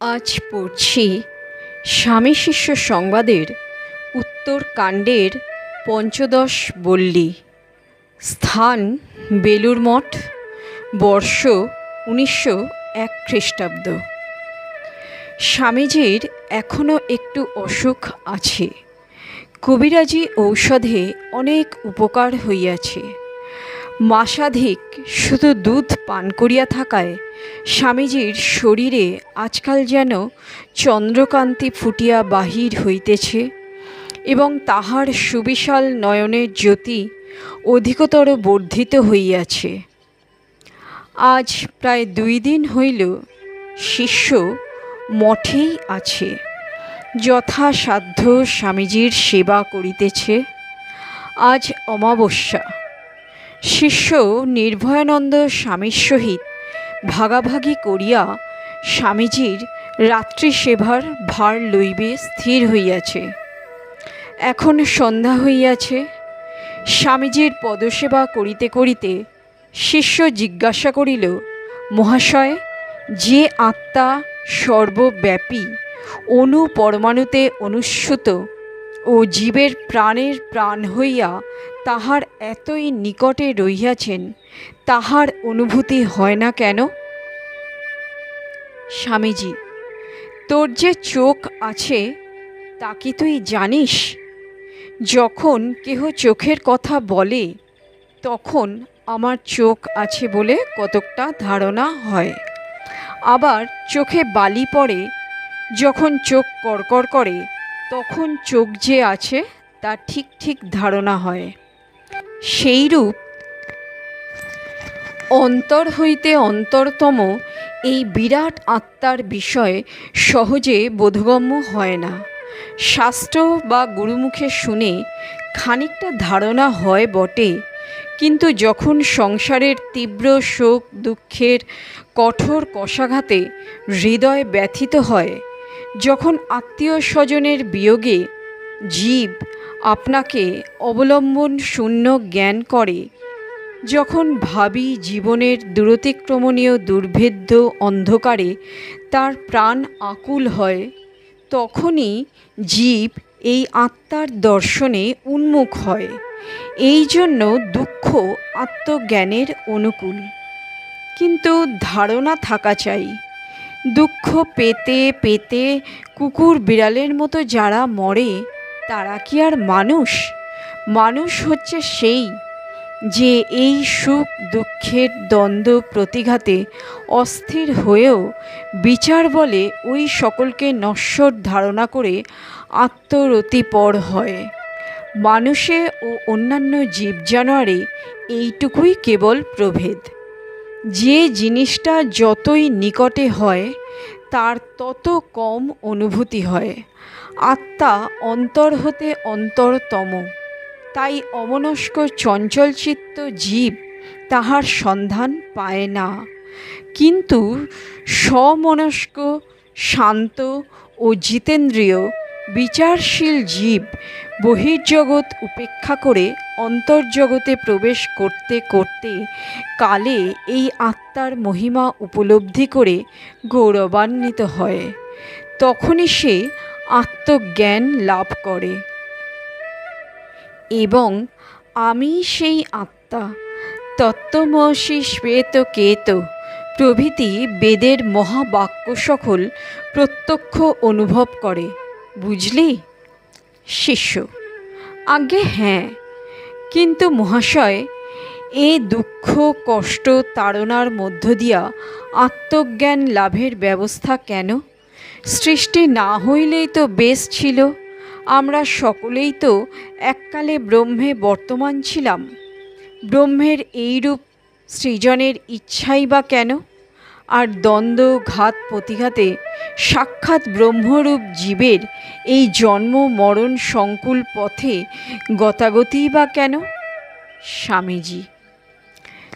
আজ পড়ছি স্বামী শিষ্য সংবাদের উত্তরকাণ্ডের পঞ্চদশ বল্লী। স্থান বেলুর মঠ, বর্ষ উনিশশো এক খ্রিস্টাব্দ। স্বামীজির এখনও একটু অসুখ আছে। কবিরাজি ঔষধে অনেক উপকার হইয়াছে। মাসাধিক শুধু দুধ পান করিয়া থাকায় স্বামীজির শরীরে আজকাল যেন চন্দ্রকান্তি ফুটিয়া বাহির হইতেছে এবং তাহার সুবিশাল নয়নের জ্যোতি অধিকতর বর্ধিত হইয়াছে। আজ প্রায় দুই দিন হইল শিষ্য মঠেই আছে, যথাসাধ্য স্বামীজির সেবা করিতেছে। আজ অমাবস্যা, শিষ্য নির্ভয়ানন্দ স্বামীর সহিত ভাগাভাগি করিয়া স্বামীজির রাত্রি সেবার ভার লইবে স্থির হইয়াছে। এখন সন্ধ্যা হইয়াছে। স্বামীজির পদসেবা করিতে করিতে শিষ্য জিজ্ঞাসা করিল, মহাশয়, যে আত্মা সর্বব্যাপী অনু পরমাণুতে অনুস্যুত ও জীবের প্রাণের প্রাণ হইয়া তাহার এতই নিকটে রহিয়াছেন, তাহার অনুভূতি হয় না কেন? স্বামীজি, তোর যে চোখ আছে, তা কি তুই জানিস? যখন কেহ চোখের কথা বলে, তখন আমার চোখ আছে বলে কতকটা ধারণা হয়। আবার চোখে বালি পড়ে, যখন চোখ কড়কড় করে, তখন চোখ যে আছে, তা ঠিক ঠিক ধারণা হয়। সেইরূপ অন্তর হইতে অন্তরতম এই বিরাট আত্মার বিষয়ে সহজে বোধগম্য হয় না। শাস্ত্র বা গুরুমুখে শুনে খানিকটা ধারণা হয় বটে, কিন্তু যখন সংসারের তীব্র শোক, দুঃখের কঠোর কষাঘাতে হৃদয় ব্যথিত হয়, যখন আত্মীয় স্বজনের বিয়োগে জীব আপনাকে অবলম্বন শূন্য জ্ঞান করে, যখন ভাবি জীবনের দূরতিক্রমণীয় দুর্ভেদ্য অন্ধকারে তার প্রাণ আকুল হয়, তখনই জীব এই আত্মার দর্শনে উন্মুখ হয়। এই জন্য দুঃখ আত্মজ্ঞানের অনুকূল। কিন্তু ধারণা থাকা চাই। দুঃখ পেতে পেতে কুকুর বিড়ালের মতো যারা মরে তারা কি আর মানুষ? মানুষ হচ্ছে সেই যে এই সুখ, দুঃখের দ্বন্দ্ব প্রতিঘাতে অস্থির হয়েও বিচার বলে ওই সকলকে নশ্বর ধারণা করে আত্মরতিপর হয়। মানুষে ও অন্যান্য জীব জানোয়ারে এইটুকুই কেবল প্রভেদ। যে জিনিসটা যতই নিকটে হয়, তার তত কম অনুভূতি হয়। আত্মা অন্তর হতে অন্তরতম। তাই অমনস্ক চঞ্চলচিত্ত জীব তাহার সন্ধান পায় না। কিন্তু সমনস্ক, শান্ত ও জিতেন্দ্রীয়, বিচারশীল জীব বহির্জগৎ উপেক্ষা করে অন্তর্জগতে প্রবেশ করতে করতে কালে এই আত্মার মহিমা উপলব্ধি করে গৌরবান্বিত হয়। তখনই সে আত্মজ্ঞান লাভ করে। এবং আমি সেই আত্মা, তত্ত্বমসি শ্বেত কেত, প্রভৃতি বেদের মহাবাক্য সকল প্রত্যক্ষ অনুভব করে। বুঝলি? শিষ্য, আজ্ঞে হ্যাঁ। কিন্তু মহাশয়, এ দুঃখ, কষ্ট, তাড়নার মধ্য দিয়া আত্মজ্ঞান লাভের ব্যবস্থা কেন? সৃষ্টি না হইলেই তো বেশ ছিল। আমরা সকলেই তো এককালে ব্রহ্মে বর্তমান ছিলাম। ব্রহ্মের এইরূপ সৃজনের ইচ্ছাই বা কেন? আর দ্বন্দ্ব, ঘাত, প্রতিঘাতে সাক্ষাৎ ব্রহ্মরূপ জীবের এই জন্ম, মরণ, সংকুল পথে গতাগতিই বা কেন? স্বামীজি,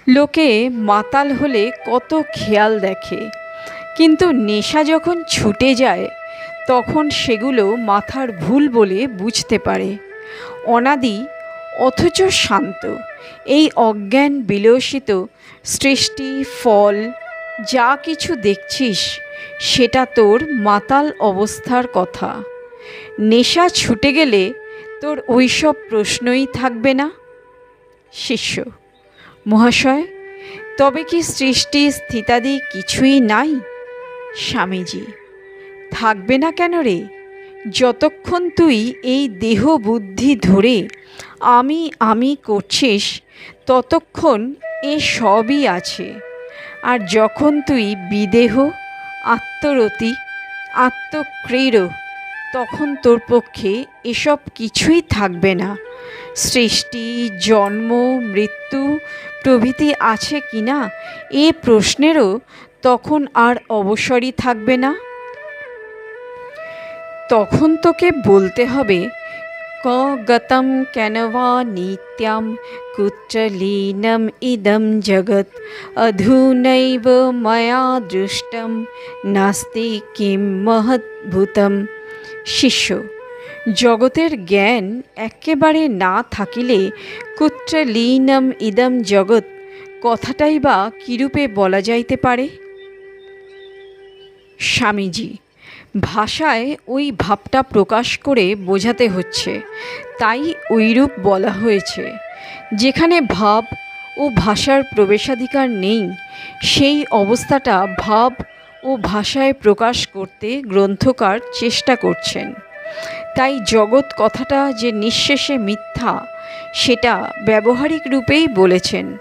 লোকে মাতাল হলে কত খেয়াল দেখে। কিন্তু নেশা যখন ছুটে যায়, তখন সেগুলো মাথার ভুল বলে বুঝতে পারে। অনাদি, অথচ শান্ত, এই অজ্ঞান বিলসিত, সৃষ্টি, ফল, যা কিছু দেখছিস, সেটা তোর মাতাল অবস্থার কথা। নেশা ছুটে গেলে তোর ওইসব প্রশ্নই থাকবে না? শিষ্য, মহাশয়, তবে কি সৃষ্টি স্থিতাদি কিছুই নাই? স্বামীজি, থাকবে না কেন রে? যতক্ষণ তুই এই দেহ বুদ্ধি ধরে আমি আমি করছিস, ততক্ষণ এ সবই আছে। আর যখন তুই বিদেহ, আত্মরতি, আত্মক্রীড়, তখন তোর পক্ষে এসব কিছুই থাকবে না। সৃষ্টি, জন্ম, মৃত্যু প্রভৃতি আছে কি না, এ প্রশ্নেরও তখন আর অবসরই থাকবে না? তখন তোকে বলতে হবে, ক গতম কেন বা নিত্যাম কুত্র লীনম ইদম জগৎ, অধুনৈব ময়া দৃষ্টম নাস্তি কিম মহদ্ভুতম। শিষ্য, জগতের জ্ঞান একেবারে না থাকিলে কুত্র লীনম ইদম জগৎ কথাটাই বা কিরূপে বলা যাইতে পারে? স্বামীজি। ভাষায় ওই ভাবটা প্রকাশ করে বোঝাতে হচ্ছে। তাই ওইরূপ বলা হয়েছে, যেখানে ভাব ও ভাষার প্রবেশাধিকার নেই, সেই অবস্থাটা ভাব ও ভাষায় প্রকাশ করতে গ্রন্থকার চেষ্টা করছেন। তাই জগৎ কথাটা যে নিঃশেষে মিথ্যা, সেটা ব্যবহারিক রূপেই বলেছেন।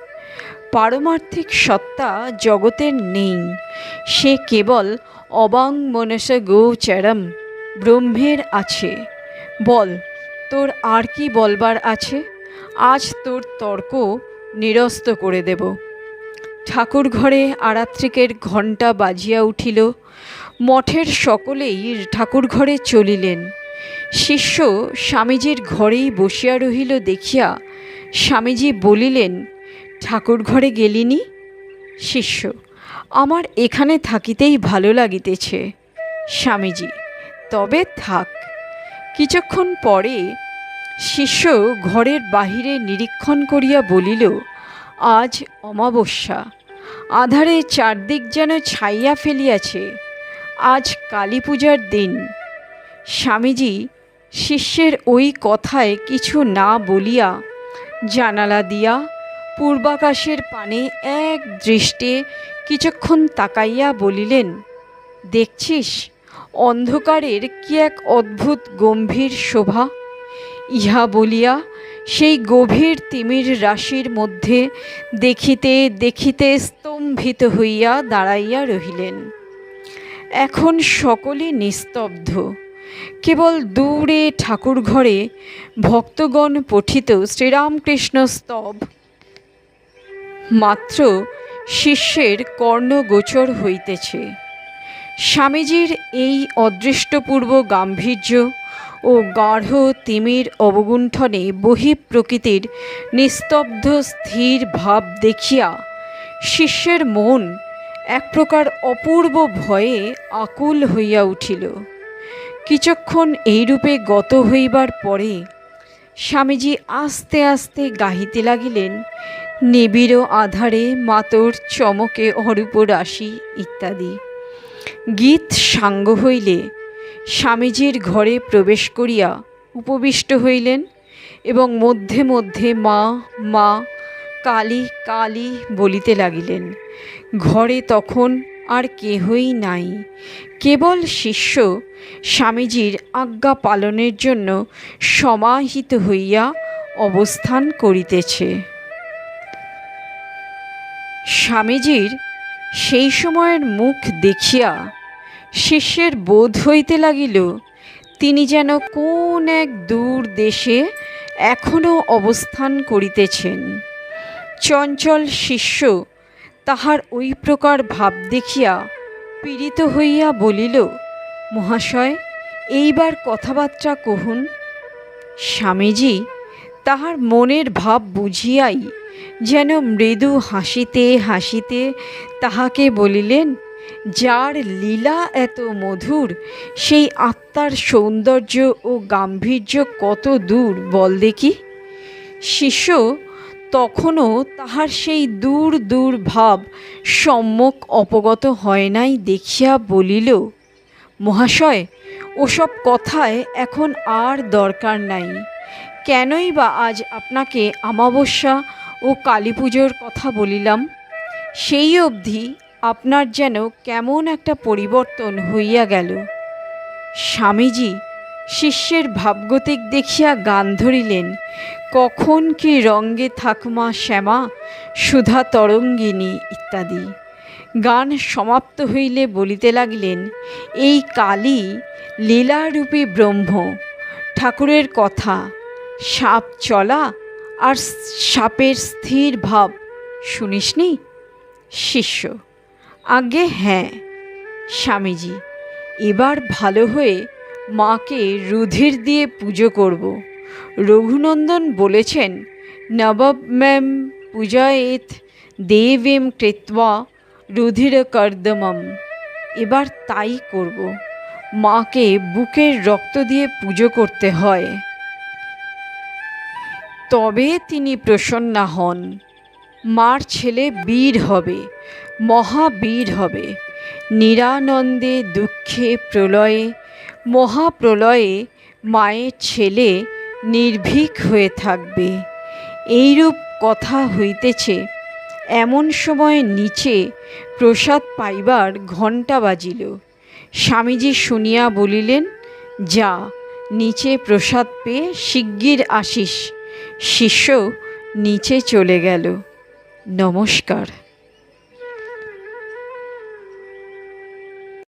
পারমার্থিক সত্তা জগতের নেই, সে কেবল অবাং মনস গোচরম ব্রহ্মের আছে। বল, তোর আর কি বলবার আছে? আজ তোর তর্ক নিরস্ত করে দেব। ঠাকুর ঘরে আরাত্রিকের ঘণ্টা বাজিয়া উঠিল। মঠের সকলেই ঠাকুর ঘরে চলিলেন। শিষ্য স্বামীজির ঘরেই বসিয়া রহিল দেখিয়া স্বামীজি বলিলেন, ঠাকুর ঘরে গেলিনি? শিষ্য আমার এখানে থাকিতেই ভালো লাগিতেছে, স্বামীজি। তবে থাক। কিছুক্ষণ পরে শিষ্য ঘরের বাহিরে নিরীক্ষণ করিয়া বলিল, আজ অমাবস্যা। আধারে চারদিক যেন ছাইয়া ফেলিয়াছে। আজ কালী পূজার দিন। স্বামীজি শিষ্যের ওই কথায় কিছু না বলিয়া জানালা দিয়া পূর্বাকাশের পানে এক দৃষ্টে কিছুক্ষণ তাকাইয়া বলিলেন, দেখছিস, অন্ধকারের কি এক অদ্ভুত গম্ভীর শোভা? ইহা বলিয়া সেই গভীর তিমির রাশির মধ্যে দেখিতে দেখিতে স্তম্ভিত হইয়া দাঁড়াইয়া রহিলেন। এখন সকলে নিস্তব্ধ। কেবল দূরে ঠাকুর ঘরে ভক্তগণ পঠিত শ্রীরামকৃষ্ণ স্তব। মাত্র শিষ্যের কর্ণগোচর হইতেছে। স্বামীজির এই অদৃষ্টপূর্ব গাম্ভীর্য ও গাঢ় তিমির অবগুণ্ঠনে বহিঃপ্রকৃতির নিস্তব্ধ স্থির ভাব দেখিয়া শিষ্যের মন এক প্রকার অপূর্ব ভয়ে আকুল হইয়া উঠিল। কিছুক্ষণ এইরূপে গত হইবার পরে স্বামীজি আস্তে আস্তে গাহিতে লাগিলেন নিবিড় আধারে মাতর চমকে অরূপ রাশি ইত্যাদি। গীত সাঙ্গ হইলে স্বামীজির ঘরে প্রবেশ করিয়া উপবিষ্ট হইলেন এবং মধ্যে মধ্যে মা মা, কালী কালী বলিতে লাগিলেন, ঘরে তখন আর কেহই নাই। কেবল শিষ্য স্বামীজির আজ্ঞা পালনের জন্য সমাহিত হইয়া অবস্থান করিতেছে। স্বামীজির সেই সময়ের মুখ দেখিয়া শিষ্যের বোধ হইতে লাগিল, তিনি যেন কোন এক দূর দেশে এখনও অবস্থান করিতেছেন। চঞ্চল শিষ্য তাহার ওই প্রকার ভাব দেখিয়া পীড়িত হইয়া বলিল, মহাশয়, এইবার কথাবার্তা কহুন। স্বামীজি তাহার মনের ভাব বুঝিয়াই যেন মৃদু হাসিতে হাসিতে তাহাকে বলিলেন, যার লীলা এত মধুর, সেই আত্মার সৌন্দর্য ও গাম্ভীর্য কত দূর, বল দেখি। শিষ্য তখনও তাহার সেই দূর দূর ভাব সম্যক অপগত হয় নাই দেখিয়া বলিল, মহাশয়, ওসব কথায় এখন আর দরকার নাই। কেনই বা আজ আপনাকে আমাবস্যা ও কালী পুজোর কথা বলিলাম, সেই অবধি আপনার যেন কেমন একটা পরিবর্তন হইয়া গেল। স্বামীজি শিষ্যের ভাবগতিক দেখিয়া গান ধরিলেন, কখন কি রঙ্গে থাকমা শ্যামা, সুধা তরঙ্গিনী ইত্যাদি। গান সমাপ্ত হইলে বলিতে লাগিলেন, এই কালী লীলারূপী ব্রহ্ম, ঠাকুরের কথা, সাপ চলা আর সাপের স্থির ভাব। শুনিসনি? শিষ্য। আগে হ্যাঁ। স্বামীজি, এবার ভালো হয়ে মাকে রুধির দিয়ে পুজো করব। রঘুনন্দন বলেছেন নবম্যাম পূজায়েত দেবেম কৃত্বা রুধির কর্দমম। এবার তাই করব। মাকে বুকের রক্ত দিয়ে পুজো করতে হয়। তবে তিনি প্রসন্না হন। মার ছেলে বীর হবে, মহাবীর হবে। নিরানন্দে দুঃখে প্রলয়ে, মহাপ্রলয়ে মায়ের ছেলে নির্ভীক হয়ে থাকবে। এইরূপ কথা হইতেছে, এমন সময় নিচে প্রসাদ পাইবার ঘণ্টা বাজিল। স্বামীজি শুনিয়া বলিলেন, যা, নিচে প্রসাদ পেয়ে শিগগির আসিস। শিষ্য নিচে চলে গেল। নমস্কার।